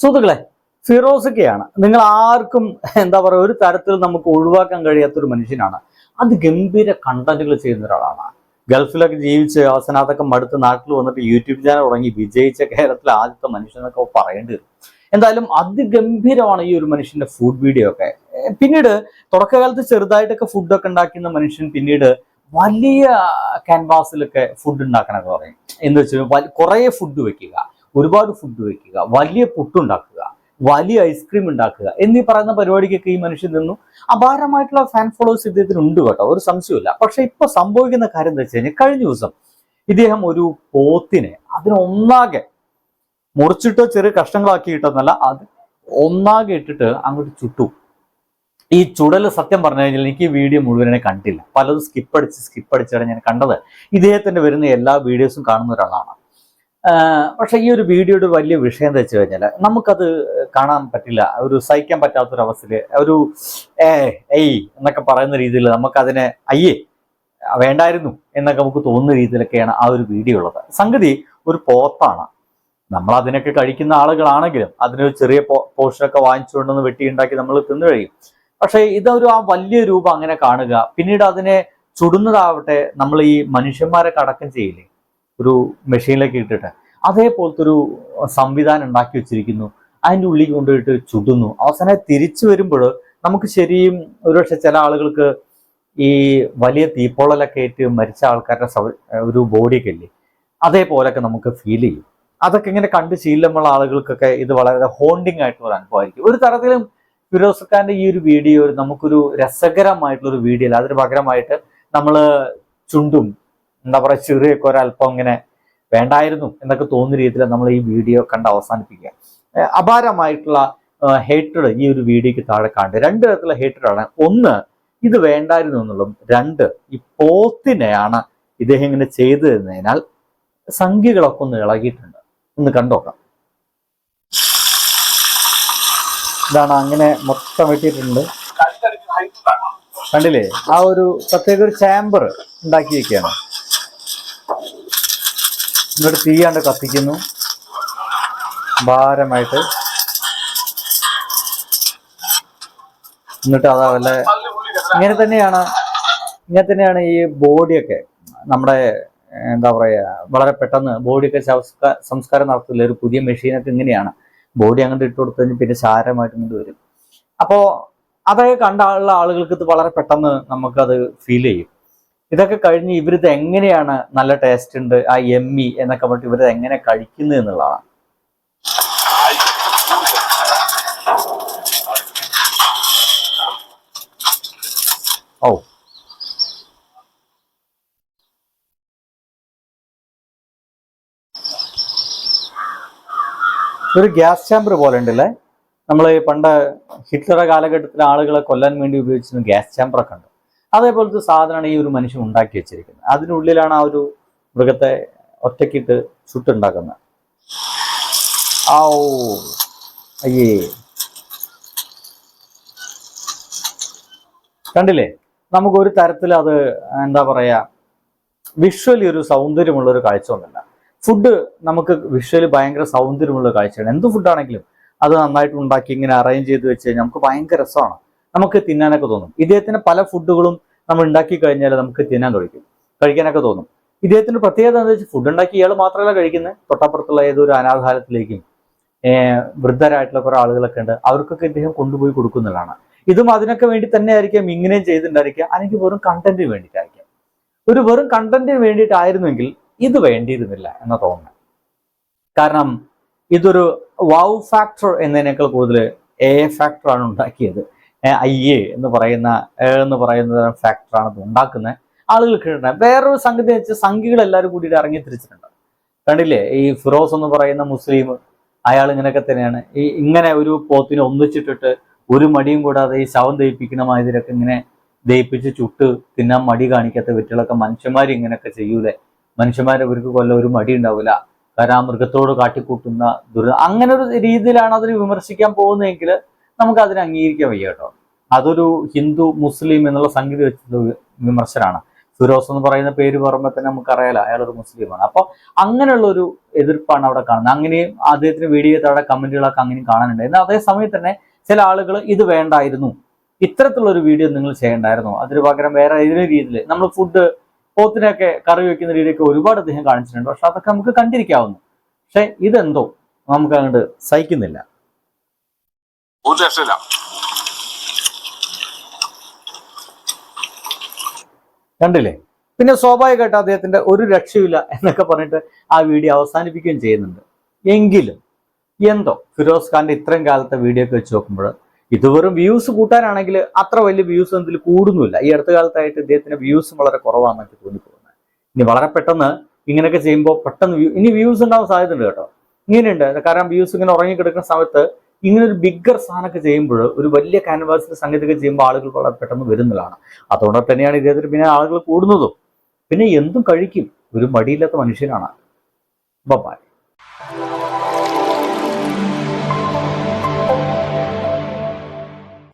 സുഹൃത്തുക്കളെ ഫിറോസൊക്കെയാണ്. നിങ്ങൾ ആർക്കും എന്താ പറയുക ഒരു തരത്തിൽ നമുക്ക് ഒഴിവാക്കാൻ കഴിയാത്തൊരു മനുഷ്യനാണ്. അത് ഗംഭീര കണ്ടന്റുകൾ ചെയ്യുന്ന ഒരാളാണ്. ഗൾഫിലൊക്കെ ജീവിച്ച് അവസാനത്തൊക്കെ മടുത്ത് നാട്ടിൽ വന്നിട്ട് യൂട്യൂബ് ചാനൽ തുടങ്ങി വിജയിച്ച കേരളത്തിലെ ആദ്യത്തെ മനുഷ്യനൊക്കെ പറയേണ്ടി വരും. എന്തായാലും അതിഗംഭീരമാണ് ഈ ഒരു മനുഷ്യന്റെ ഫുഡ് വീഡിയോ ഒക്കെ. പിന്നീട് തുടക്കകാലത്ത് ചെറുതായിട്ടൊക്കെ ഫുഡൊക്കെ ഉണ്ടാക്കുന്ന മനുഷ്യൻ പിന്നീട് വലിയ ക്യാൻവാസിലൊക്കെ ഫുഡ് ഉണ്ടാക്കാനൊക്കെ പറയും. എന്ന് വെച്ചാൽ കുറേ ഫുഡ് വെക്കുക ഒരുപാട് ഫുഡ് വെക്കുക വലിയ പുട്ടുണ്ടാക്കുക വലിയ ഐസ്ക്രീം ഉണ്ടാക്കുക എന്നീ പറയുന്ന പരിപാടിക്കൊക്കെ ഈ മനുഷ്യൻ നിന്നു. അപാരമായിട്ടുള്ള ഫാൻ ഫോളോവേഴ്സ് ഇദ്ദേഹത്തിന് ഉണ്ട് കേട്ടോ ഒരു സംശയമില്ല പക്ഷെ ഇപ്പൊ സംഭവിക്കുന്ന കാര്യം എന്താ വെച്ച് കഴിഞ്ഞാൽ കഴിഞ്ഞ ദിവസം ഇദ്ദേഹം ഒരു പോത്തിനെ അതിനൊന്നാകെ മുറിച്ചിട്ടോ ചെറിയ കഷ്ണങ്ങളാക്കി ഇട്ടെന്നല്ല അത് ഒന്നാകെ ഇട്ടിട്ട് അങ്ങോട്ട് ചുട്ടു. ഈ ചുടൽ സത്യം പറഞ്ഞു കഴിഞ്ഞാൽ എനിക്ക് ഈ വീഡിയോ മുഴുവനെ കണ്ടില്ല. പലതും സ്കിപ്പ് അടിച്ച് സ്കിപ്പ് അടിച്ചാണ് ഞാൻ കണ്ടത്. ഇദ്ദേഹത്തിന്റെ വരുന്ന എല്ലാ വീഡിയോസും കാണുന്ന ഒരാളാണ്. പക്ഷെ ഈ ഒരു വീഡിയോയുടെ വലിയ വിഷയം എന്താ വെച്ച് കഴിഞ്ഞാൽ നമുക്കത് കാണാൻ പറ്റില്ല. ഒരു സഹിക്കാൻ പറ്റാത്തൊരവസ്ഥയിൽ ഒരു ഏ ഏയ് എന്നൊക്കെ പറയുന്ന രീതിയിൽ നമുക്കതിനെ അയ്യേ വേണ്ടായിരുന്നു എന്നൊക്കെ നമുക്ക് തോന്നുന്ന രീതിയിലൊക്കെയാണ് ആ ഒരു വീഡിയോ ഉള്ളത്. സംഗതി ഒരു പോത്താണ്. നമ്മൾ അതിനൊക്കെ കഴിക്കുന്ന ആളുകളാണെങ്കിലും അതിനൊരു ചെറിയ പോർഷനൊക്കെ വാങ്ങിച്ചുകൊണ്ടൊന്ന് വെട്ടിയുണ്ടാക്കി നമ്മൾ തിന്നു കഴിയും. പക്ഷേ ഇതൊരു ആ വലിയ രൂപം അങ്ങനെ കാണുക പിന്നീട് അതിനെ ചുടുന്നതാവട്ടെ നമ്മൾ ഈ മനുഷ്യന്മാരെ കടക്കം ചെയ്യില്ലേ? ഒരു മെഷീനിലേക്ക് ഇട്ടിട്ട്. അതേപോലത്തെ ഒരു സംവിധാനം ഉണ്ടാക്കി വെച്ചിരിക്കുന്നു. അതിന്റെ ഉള്ളിൽ കൊണ്ടുപോയിട്ട് ചുടുന്നു. അവസാനം തിരിച്ചു വരുമ്പോൾ നമുക്ക് ശരിയും ഒരുപക്ഷെ ചില ആളുകൾക്ക് ഈ വലിയ തീപ്പൊള്ളലൊക്കെ ഏറ്റ് മരിച്ച ആൾക്കാരുടെ ഒരു ബോഡിയൊക്കെ ഇല്ലേ? അതേപോലൊക്കെ നമുക്ക് ഫീൽ ചെയ്യും. അതൊക്കെ ഇങ്ങനെ കണ്ട് ശീലമുള്ള ആളുകൾക്കൊക്കെ ഇത് വളരെ ഹോണ്ടിങ് ആയിട്ടുള്ള ഒരു അനുഭവമായിരിക്കും ഒരു തരത്തിലും ഫിറോസ് ഖാന്റെ ഈ ഒരു വീഡിയോ നമുക്കൊരു രസകരമായിട്ടുള്ള ഒരു വീഡിയോ അല്ല. അതിന് പകരമായിട്ട് നമ്മൾ ചുണ്ടും എന്താ പറയുക ചെറിയൊക്കെ ഒരല്പം ഇങ്ങനെ വേണ്ടായിരുന്നു എന്നൊക്കെ തോന്നുന്ന രീതിയിൽ നമ്മൾ ഈ വീഡിയോ കണ്ട് അവസാനിപ്പിക്കുക. അപാരമായിട്ടുള്ള ഹേറ്റഡ് ഈ ഒരു വീഡിയോക്ക് താഴെ കാണുക രണ്ട് തരത്തിലുള്ള ഹേറ്റഡാണ് ഒന്ന് ഇത് വേണ്ടായിരുന്നു എന്നുള്ളതും. രണ്ട് ഈ പോത്തിനെയാണ് ഇദ്ദേഹം ഇങ്ങനെ ചെയ്തു തന്നതിനാൽ സംഖ്യകളൊക്കെ ഒന്ന് ഇളകിയിട്ടുണ്ട്. ഒന്ന് കണ്ടോക്കാം ഇതാണ് അങ്ങനെ മൊത്തം വെട്ടിയിട്ടുണ്ട്. കണ്ടില്ലേ? ആ ഒരു പ്രത്യേക ഒരു ചാമ്പർ ഉണ്ടാക്കി വെക്കുകയാണ്. എന്നിട്ട് തീയാണ്ട് കത്തിക്കുന്നു. ഭാരമായിട്ട്. എന്നിട്ട് അതാ വല്ല ഇങ്ങനെ തന്നെയാണ് ഇങ്ങനെ തന്നെയാണ് ഈ ബോഡിയൊക്കെ നമ്മുടെ എന്താ പറയുക വളരെ പെട്ടെന്ന് ബോഡിയൊക്കെ സംസ്കാ- സംസ്കാരം നടത്തില്ല. ഒരു പുതിയ മെഷീനൊക്കെ ഇങ്ങനെയാണ്. ബോഡി അങ്ങോട്ട് ഇട്ട് കൊടുത്തു കഴിഞ്ഞാൽ പിന്നെ സാരമായിട്ട് ഇങ്ങോട്ട് വരും. അപ്പോൾ അതൊക്കെ കണ്ട ഉള്ള ആളുകൾക്ക് ഇത് വളരെ പെട്ടെന്ന് നമുക്കത് ഫീൽ ചെയ്യും. ഇതൊക്കെ കഴിഞ്ഞ് ഇവരിത് എങ്ങനെയാണ് നല്ല ടേസ്റ്റ് ഉണ്ട് ആ എമ്മി എന്നൊക്കെ പറഞ്ഞിട്ട് ഇവരിത് എങ്ങനെ കഴിക്കുന്നത് എന്നുള്ളതാണ്. ഓ ഒരു ഗ്യാസ് ചാമ്പർ പോലെ ഉണ്ടല്ലേ നമ്മൾ പണ്ട് ഹിറ്റ്ലറുടെ കാലഘട്ടത്തിൽ ആളുകളെ കൊല്ലാൻ വേണ്ടി ഉപയോഗിച്ചിരുന്ന ഗ്യാസ് ചാമ്പറൊക്കെ ഉണ്ട്. അതേപോലത്തെ സാധനമാണ് ഈ ഒരു മനുഷ്യൻ ഉണ്ടാക്കി വെച്ചിരിക്കുന്നത്. അതിനുള്ളിലാണ് ആ ഒരു മൃഗത്തെ ഒറ്റക്കിട്ട് ചുട്ടുണ്ടാക്കുന്നത്. ആ ഓ അയ്യേ. കണ്ടില്ലേ? നമുക്ക് ഒരു തരത്തിൽ അത് എന്താ പറയുക വിഷ്വലി ഒരു സൗന്ദര്യമുള്ള ഒരു കാഴ്ച ഒന്നുമില്ല ഫുഡ് നമുക്ക് വിഷ്വലി ഭയങ്കര സൗന്ദര്യമുള്ള കാഴ്ചയാണ്. എന്ത് ഫുഡാണെങ്കിലും അത് നന്നായിട്ട് ഉണ്ടാക്കി ഇങ്ങനെ അറേഞ്ച് ചെയ്ത് വെച്ച് കഴിഞ്ഞാൽ നമുക്ക് ഭയങ്കര രസമാണ്. നമുക്ക് തിന്നാനൊക്കെ തോന്നും. ഇദ്ദേഹത്തിന് പല ഫുഡുകളും നമ്മൾ ഉണ്ടാക്കി കഴിഞ്ഞാൽ നമുക്ക് തിന്നാൻ കഴിക്കും. കഴിക്കാനൊക്കെ തോന്നും. ഇദ്ദേഹത്തിന്റെ പ്രത്യേകത എന്താ വെച്ചാൽ ഫുഡ് ഉണ്ടാക്കി ഇയാൾ മാത്രമല്ല കഴിക്കുന്നത് തൊട്ടപ്പുറത്തുള്ള ഏതൊരു അനാഥാലയത്തിലേക്കും വൃദ്ധരായിട്ടുള്ള കുറെ ആളുകളൊക്കെ ഉണ്ട്. അവർക്കൊക്കെ ഇദ്ദേഹം കൊണ്ടുപോയി കൊടുക്കുന്നതാണ്. ഇതും അതിനൊക്കെ വേണ്ടി തന്നെ ആയിരിക്കാം ഇങ്ങനെയും ചെയ്തിട്ടുണ്ടായിരിക്കാം. അല്ലെങ്കിൽ വെറും കണ്ടന്റിന് വേണ്ടിയിട്ടായിരിക്കാം. ഒരു വെറും കണ്ടന്റിന് വേണ്ടിയിട്ടായിരുന്നെങ്കിൽ ഇത് വേണ്ടിയിരുന്നില്ല എന്ന തോന്നുന്നു കാരണം ഇതൊരു വാവ് ഫാക്ടർ എന്നതിനേക്കാൾ കൂടുതൽ എ ഫാക്ടറാണ് ഉണ്ടാക്കിയത്. ഐ എ എന്ന് പറയുന്ന എന്ന് പറയുന്ന ഫാക്ടറാണ് ഇത് ഉണ്ടാക്കുന്നത്. ആളുകൾക്ക് കിട്ടുന്നത് വേറൊരു സംഗതി വെച്ച് സംഖ്യകൾ എല്ലാവരും കൂടിയിട്ട് ഇറങ്ങി തിരിച്ചിട്ടുണ്ട്. കണ്ടില്ലേ? ഈ ഫിറോസ് എന്ന് പറയുന്ന മുസ്ലിം അയാൾ ഇങ്ങനെയൊക്കെ തന്നെയാണ്. ഈ ഇങ്ങനെ ഒരു പോത്തിനെ ഒന്നിച്ചിട്ടിട്ട് ഒരു മടിയും കൂടാതെ ഈ ശവം ദയിപ്പിക്കുന്ന മാതിരിയൊക്കെ ഇങ്ങനെ ദയിപ്പിച്ച് ചുട്ട് തിന്നാൻ മടി കാണിക്കാത്ത വ്യക്തികളൊക്കെ മനുഷ്യന്മാർ ഇങ്ങനെയൊക്കെ ചെയ്യൂലേ? മനുഷ്യന്മാരെ ഇവർക്ക് കൊല്ലം ഒരു മടി ഉണ്ടാവില്ല. കാരണം ആ മൃഗത്തോട് കാട്ടിക്കൂട്ടുന്ന ദുരി അങ്ങനെ ഒരു രീതിയിലാണ് അതിന് വിമർശിക്കാൻ പോകുന്നതെങ്കിൽ നമുക്ക് അതിനെ അംഗീകരിക്കാൻ വയ്യ കേട്ടോ. അതൊരു ഹിന്ദു മുസ്ലിം എന്നുള്ള സംഗതി വെച്ചുള്ള വിമർശനമാണ് ഫിറോസ് എന്ന് പറയുന്ന പേര് പറയുമ്പോൾ തന്നെ നമുക്കറിയാലോ അയാളൊരു മുസ്ലിമാണ്. അപ്പോൾ അങ്ങനെയുള്ള ഒരു എതിർപ്പാണ് അവിടെ കാണുന്നത്. അങ്ങനെയും അദ്ദേഹത്തിന് വീഡിയോ അവിടെ കമന്റുകളൊക്കെ അങ്ങനെയും കാണാനുണ്ട്. എന്നാൽ അതേ സമയത്ത് തന്നെ ചില ആളുകൾ ഇത് വേണ്ടായിരുന്നു. ഇത്തരത്തിലുള്ള ഒരു വീഡിയോ നിങ്ങൾ ചെയ്യണ്ടായിരുന്നു. അതിന് പകരം വേറെ ഏതെങ്കിലും രീതിയിൽ നമ്മൾ ഫുഡ് പോത്തിനൊക്കെ കറി വെക്കുന്ന രീതിയൊക്കെ ഒരുപാട് അദ്ദേഹം കാണിച്ചിട്ടുണ്ട്. പക്ഷെ അതൊക്കെ നമുക്ക് കണ്ടിരിക്കാവുന്നു. പക്ഷെ ഇതെന്തോ നമുക്ക് അങ്ങോട്ട് സഹിക്കുന്നില്ല. കണ്ടില്ലേ? പിന്നെ സ്വാഭാവികമായിട്ട് അദ്ദേഹത്തിന്റെ ഒരു രക്ഷയില്ല എന്നൊക്കെ പറഞ്ഞിട്ട് ആ വീഡിയോ അവസാനിപ്പിക്കുകയും ചെയ്യുന്നുണ്ട്. എങ്കിലും എന്തോ ഫിറോസ് ഖാന്റെ ഇത്രയും കാലത്തെ വീഡിയോ ഒക്കെ വെച്ച് നോക്കുമ്പോൾ ഇത് വെറും വ്യൂസ് കൂട്ടാനാണെങ്കിൽ അത്ര വലിയ വ്യൂസ് ഇതിൽ കൂടുന്നില്ല ഈ അടുത്ത കാലത്തായിട്ട് ഇദ്ദേഹത്തിന്റെ വ്യൂസ് വളരെ കുറവാണെന്നൊക്കെ തോന്നിപ്പോകുന്നത് ഇനി വളരെ പെട്ടെന്ന് ഇങ്ങനെയൊക്കെ ചെയ്യുമ്പോൾ പെട്ടെന്ന് വ്യൂ ഇനി വ്യൂസ് ഉണ്ടാവാൻ സാധ്യതയുണ്ട് കേട്ടോ. ഇങ്ങനെയുണ്ട്. കാരണം വ്യൂസ് ഇങ്ങനെ ഉറങ്ങിക്കിടക്കുന്ന സമയത്ത് ഇങ്ങനെ ഒരു ബിഗ്ഗർ സാധനമൊക്കെ ചെയ്യുമ്പോൾ ഒരു വലിയ ക്യാൻവാസിന്റെ സംഗതിയൊക്കെ ചെയ്യുമ്പോൾ ആളുകൾ വളരെ പെട്ടെന്ന് വരുന്നതാണ്. അതുകൊണ്ട് തന്നെയാണ് ഇദ്ദേഹത്തിന് പിന്നെ ആളുകൾ കൂടുന്നതും. പിന്നെ എന്തും കഴിക്കും. ഒരു മടിയില്ലാത്ത മനുഷ്യനാണ്. ബൈ